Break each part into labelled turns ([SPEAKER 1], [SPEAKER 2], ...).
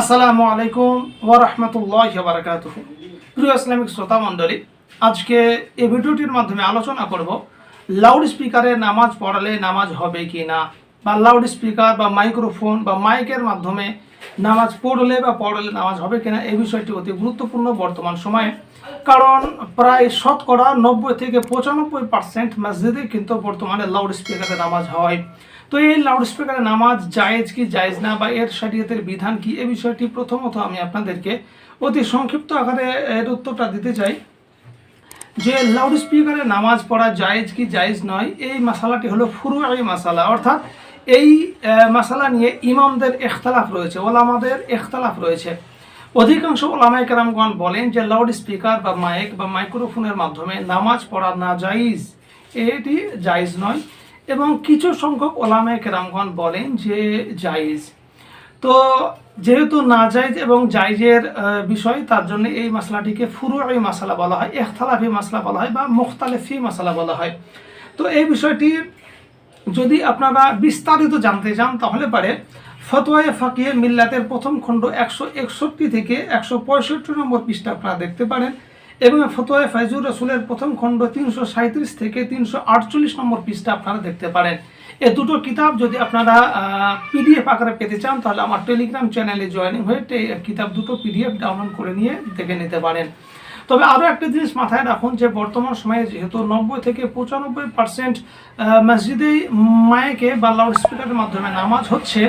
[SPEAKER 1] আসসালামু আলাইকুম ওরহমতুল্লাহ বারকাত প্রিয় ইসলামিক শ্রোতা মণ্ডলী, আজকে এই ভিডিওটির মাধ্যমে আলোচনা করব লাউড স্পিকারে নামাজ পড়ালে নামাজ হবে কি না বা লাউড স্পিকার বা মাইক্রোফোন বা মাইকের মাধ্যমে নামাজ পড়লে বা পড়লে নামাজ হবে কিনা এই বিষয়টি অতি গুরুত্বপূর্ণ বর্তমান সময়ে। কারণ প্রায় শতকরা নব্বই থেকে পঁচানব্বই পার্সেন্ট মসজিদে কিন্তু বর্তমানে লাউড স্পিকারে নামাজ হয়। তো এই লাউড স্পিকারে নামাজ জায়েজ কি জায়েজ না, বা এর শরীয়তের বিধান কি এই বিষয়টি প্রথমত আমি আপনাদেরকে অতি সংক্ষিপ্ত আকারে এর উত্তরটা দিতে চাই। যে লাউড স্পিকারে নামাজ পড়া জায়েজ কি জায়েজ নয়, এই মশালাটি হলো ফুরুয়াই মশালা অর্থাৎ এই মশালা নিয়ে ইমামদের এখতালাফ রয়েছে, ওলামাদের এখতালাফ রয়েছে। অধিকাংশ ওলামাই বলেন যে লাউড স্পিকার বা মাইক বা মাইক্রোফোনের মাধ্যমে নামাজ পড়া না জাইজ এটি জায়েজ নয়। এবং কিছু সংখ্যক ওলামাই কেরামগণ বলেন যে জায়েজ। তো যেহেতু না জায়েজ এবং জায়েজের আহ, বিষয় তার জন্য এই মশলাটিকে ফুরুই মশলা বলা হয় এখতালাফি মশলা বলা হয় বা মুখতালেফি মশলা বলা হয়। তো এই বিষয়টি যদি আপনারা বিস্তারিত জানতে চান তাহলে পারে ফতোয়ায়ে ফাকিয়ে মিল্লাতের প্রথম খণ্ড একশো একষট্টি থেকে একশো পঁয়ষট্টি নম্বর পৃষ্ঠা আপনারা দেখতে পারেন। এবং ফতোয়ায়ে ফাইজুর রসুলের প্রথম খণ্ড তিনশো সাঁত্রিশ থেকে তিনশো আটচল্লিশ নম্বর পৃষ্ঠা আপনারা দেখতে পারেন। এ দুটো কিতাব যদি আপনারা পিডিএফ আকারে পেতে চান, তাহলে আমার টেলিগ্রাম চ্যানেলে জয়েনিং হয়ে কিতাব দুটো পিডিএফ ডাউনলোড করে নিয়ে দেখে নিতে পারেন। তবে আরও একটা জিনিস মাথায় রাখুন যে, বর্তমান সময়ে যেহেতু নব্বই থেকে পঁচানব্বই পার্সেন্ট মসজিদেই মায়েকে বা লাউড স্পিকারের মাধ্যমে নামাজ হচ্ছে,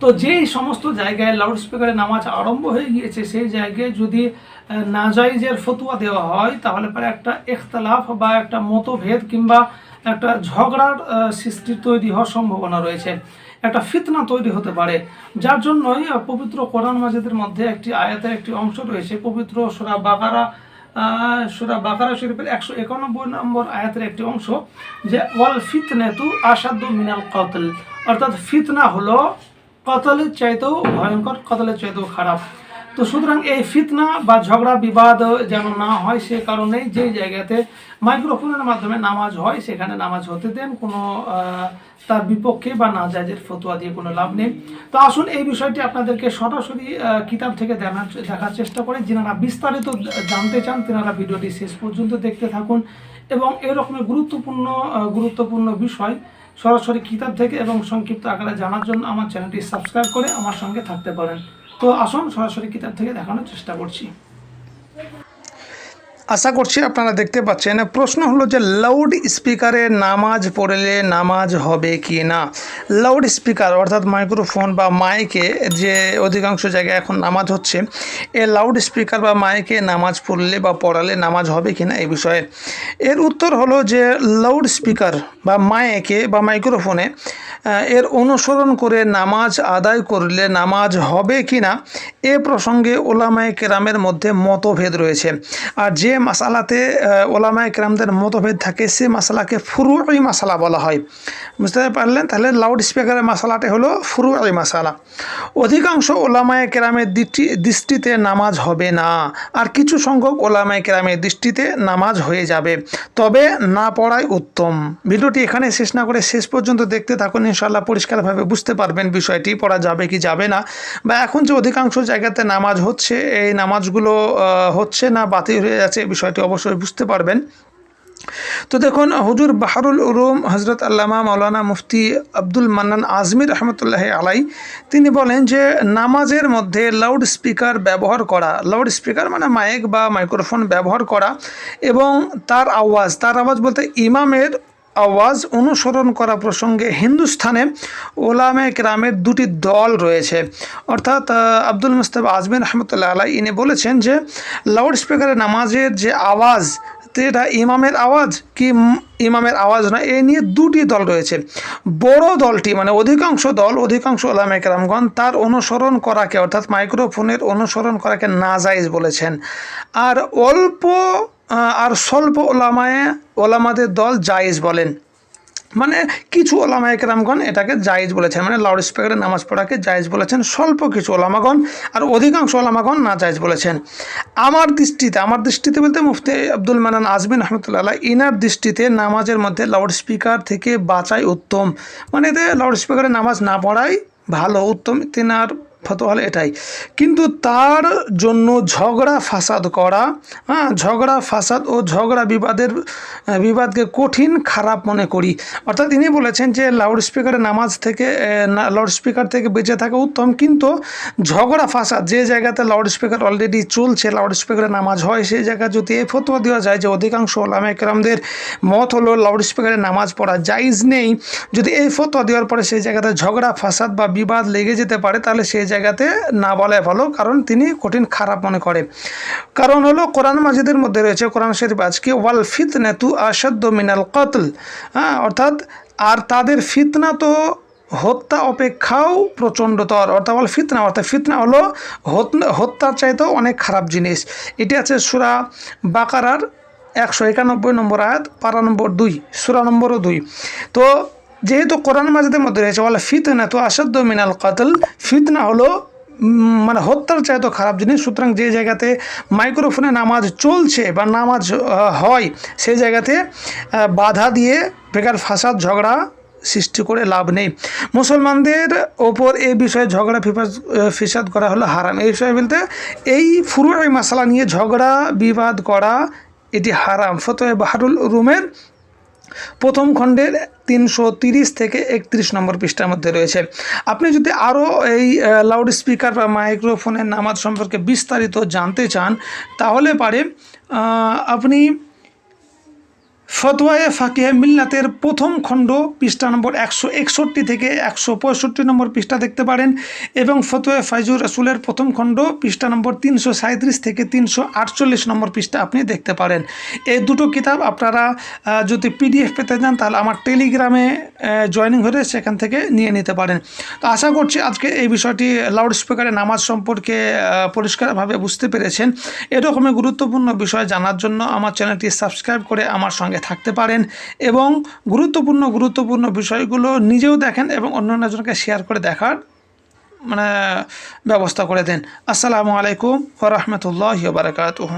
[SPEAKER 1] তো যেই সমস্ত জায়গায় লাউড স্পিকারে নামাজ আরম্ভ হয়ে গিয়েছে, সেই জায়গায় যদি নাজাইজের ফতুয়া দেওয়া হয়, তাহলে পরে একটা ইখতলাফ বা একটা মতভেদ কিংবা একটা ঝগড়ার সৃষ্টি তৈরি হওয়ার সম্ভাবনা রয়েছে। একটা ফিতনা তৈরি হতে পারে। যার জন্যই পবিত্র কোরআন মাজিদের মধ্যে একটি আয়াতের একটি অংশ রয়েছে। পবিত্র সোরা বাকারা সুরা বাকারা শরীফের একশো একানব্বই নম্বর আয়াতের একটি অংশ, যে ওয়াল ফিতনেতু আসাদ্দ মিনাল কতল। অর্থাৎ ফিতনা হলো কতলের চাইতেও ভয়ঙ্কর, কতলের চাইতেও খারাপ। তো সুতরাং এই ফিতনা বা ঝগড়া, বিবাদ যেন না হয় সে কারণেই যে জায়গাতে মাইক্রোফোনের মাধ্যমে নামাজ হয়, সেখানে নামাজ হতে দেন। কোনো তার বিপক্ষে বা না জাজের ফতোয়া দিয়ে কোনো লাভ নেই। তো আসুন এই বিষয়টি আপনাদেরকে সরাসরি কিতাব থেকে দেখার দেখার চেষ্টা করে। যিনারা বিস্তারিত জানতে চান, তেনারা ভিডিওটি শেষ পর্যন্ত দেখতে থাকুন। এবং এরকমের গুরুত্বপূর্ণ গুরুত্বপূর্ণ বিষয় সরাসরি কিতাব থেকে এবং সংক্ষিপ্ত আকারে জানার জন্য আমার চ্যানেলটি সাবস্ক্রাইব করে আমার সঙ্গে থাকতে পারেন। তো আসুন সরাসরি কিতাব থেকে দেখানোর চেষ্টা করছি আশা করছি আপনারা দেখতে পাচ্ছেন। প্রশ্ন হলো যে লাউড স্পিকারে নামাজ পড়লে নামাজ হবে কি না লাউড স্পিকার অর্থাৎ মাইক্রোফোন বা মাইকে যে অধিকাংশ জায়গায় এখন নামাজ হচ্ছে, এ লাউড স্পিকার বা মাইকে নামাজ পড়লে বা পড়ালে নামাজ হবে কি না এই বিষয়ে? এর উত্তর হলো যে লাউড স্পিকার বা মাইকে বা মাইক্রোফোনে এর অনুসরণ করে নামাজ আদায় করলে নামাজ হবে কি না এ প্রসঙ্গে ওলামায় কেরামের মধ্যে মতভেদ রয়েছে। আর যে মাসালাতে আহ, ওলামায় কেরামদের মতভেদ থাকে সে মাসালাকে ফুরুই মাসালা বলা হয়। বুঝতে পারলেন? তাহলে লাউড স্পিকারের মাসালাটি হলো ফুরুই মাসালা। অধিকাংশ ওলামায় কেরামের দৃষ্টি দৃষ্টিতে নামাজ হবে না। আর কিছু সংখ্যক ওলামায় কেরামের দৃষ্টিতে নামাজ হয়ে যাবে। তবে না পড়াই উত্তম। ভিডিওটি এখানে শেষ না করে শেষ পর্যন্ত দেখতে থাকুন। ইনশাল্লাহ পরিষ্কারভাবে বুঝতে পারবেন বিষয়টি পড়া যাবে কি যাবে না। বা এখন যে অধিকাংশ জায়গাতে নামাজ হচ্ছে, এই নামাজগুলো হচ্ছে না বাতিল হয়ে যাচ্ছে বিষয়টি অবশ্যই বুঝতে পারবেন। তো দেখুন, হুজুর বাহারুল উরুম হজরত আল্লামা মৌলানা মুফতি আব্দুল মান্নান আজমির রহমতুল্লাহ আলাই তিনি বলেন যে নামাজের মধ্যে লাউড স্পিকার ব্যবহার করা লাউড স্পিকার মানে মাইক বা মাইক্রোফোন ব্যবহার করা এবং তার আওয়াজ তার আওয়াজ বলতে ইমামের আওয়াজ অনুসরণ করা প্রসঙ্গে হিন্দুস্থানে ওলামে গ্রামের দুটি দল রয়েছে। অর্থাৎ আব্দুল মুস্তাফ আজমির রহমতুল্লাহ আলাই, ইনি বলেছেন যে লাউড স্পিকারের নামাজের যে আওয়াজ এটা ইমামের আওয়াজ কি ইমামের আওয়াজ না এই নিয়ে দুটি দল রয়েছে। বড় দলটি মানে অধিকাংশ দল, অধিকাংশ ওলামে কেরামগণ তার অনুসরণ করাকে, অর্থাৎ মাইক্রোফোনের অনুসরণ করাকে নাজাইজ বলেছেন। আর অল্প আর স্বল্প ওলামায় ওলামাদের দল জায়েজ বলেন। মানে কিছু ওলামা একরামগণ এটাকে জায়েজ বলেছেন। মানে লাউড স্পিকারে নামাজ পড়াকে জায়েজ বলেছেন, স্বল্প কিছু ওলামাগণ আর অধিকাংশ ওলামাগণ না জায়েজ বলেছেন। আমার দৃষ্টিতে আমার দৃষ্টিতে বলতে মুফতি আব্দুল মানান আজমিন রহমতুল্লাহ ইনার দৃষ্টিতে নামাজের মধ্যে লাউড স্পিকার থেকে বাঁচাই উত্তম। মানে এতে লাউড স্পিকারে নামাজ না পড়াই ভালো, উত্তম। তিনার ফতোয়া হলো এটাই। কিন্তু তার জন্য ঝগড়া ফাসাদ করা হ্যাঁ ঝগড়া ফাসাদ ও ঝগড়া বিবাদের বিবাদকে কঠিন খারাপ মনে করি। অর্থাৎ তিনি বলেছেন যে লাউড স্পিকারের নামাজ থেকে লাউড স্পিকার থেকে বেঁচে থাকা উত্তম, কিন্তু ঝগড়া ফাসাদ, যে জায়গাতে লাউড স্পিকার অলরেডি চলছে লাউড স্পিকারের নামাজ হয়, সেই জায়গায় যদি এই ফতোয়া দেওয়া যায় যে, অধিকাংশ ওলামা একরামদের মত হলো লাউড স্পিকারে নামাজ পড়া জাইজ নেই, যদি এই ফতোয়া দেওয়ার পরে সেই জায়গাতে ঝগড়া ফাসাদ বা বিবাদ লেগে যেতে পারে, তাহলে সেই জায়গাতে না বলাই ভালো, কারণ তিনি কঠিন খারাপ মনে করে কারণ হলো কোরআন মাজিদের মধ্যে রয়েছে, কোরআন শরীফ আজকে ওয়াল ফিতনে তু আসাদ্দ মিনাল কতল। হ্যাঁ অর্থাৎ আর তাদের ফিতনা তো হত্যা অপেক্ষাও প্রচণ্ডতর অর্থাৎ বল ফিতনা, অর্থাৎ ফিতনা হলো হত- হত্যার চাইতেও অনেক খারাপ জিনিস। এটি আছে সুরা বাকারার একশো একানব্বই নম্বর আয়াত, পারা নম্বর দুই, সুরা নম্বরও দুই। তো যেহেতু কোরআন মাজিদের মধ্যে রয়েছে বলে ফিতনা তো আসাদ্দ মিনাল কাতল। ফিতনা হলো মানে হত্যার চাইতো খারাপ জিনিস। সুতরাং যে জায়গাতে মাইক্রোফোনে নামাজ চলছে বা নামাজ হয় সেই জায়গাতে বাধা দিয়ে বেকার ফাসাদ, ঝগড়া সৃষ্টি করে লাভ নেই। মুসলমানদের ওপর এই বিষয়ে ঝগড়া, ফিফাজ ফিসাদ করা হলো হারাম। এই বিষয়ে বলতে, এই ফুরুয়াই মশালা নিয়ে ঝগড়া, বিবাদ করা, এটি হারাম। ফতোয় বাহারুল রুমের প্রথম খণ্ডের তিনশো তিরিশ থেকে একত্রিশ নম্বর পৃষ্ঠার মধ্যে রয়েছে। আপনি যদি আরও এই লাউড স্পিকার বা মাইক্রোফোনের নামাজ সম্পর্কে বিস্তারিত জানতে চান, তাহলে পারে আপনি ফতোয়ায়ে ফাকিহে মিল্লাতের প্রথম খণ্ড পৃষ্ঠা নম্বর একশো একষট্টি থেকে একশো পঁয়ষট্টি নম্বর পৃষ্ঠা দেখতে পারেন এবং ফতোয়া ফাইজুর রসুলের প্রথম খণ্ড পৃষ্ঠা নম্বর তিনশো সাঁত্রিশ থেকে তিনশো আটচল্লিশ নম্বর পৃষ্ঠা আপনি দেখতে পারেন। এই দুটো কিতাব আপনারা যদি পিডিএফ পেতে চান তাহলে আমার টেলিগ্রামে জয়েনিং হলে সেখান থেকে নিয়ে নিতে পারেন। তো আশা করছি আজকে এই বিষয়টি লাউড স্পিকারে নামাজ সম্পর্কে পরিষ্কারভাবে বুঝতে পেরেছেন। এরকমই গুরুত্বপূর্ণ বিষয় জানার জন্য আমার চ্যানেলটি সাবস্ক্রাইব করে আমার সঙ্গে থাকতে পারেন এবং গুরুত্বপূর্ণ গুরুত্বপূর্ণ বিষয়গুলো নিজেও দেখেন এবং অন্যান্যজনকে শেয়ার করে দেখার মানে ব্যবস্থা করে দেন। আসসালামু আলাইকুম ওরহমতুল্লাহ বারকাতুহ।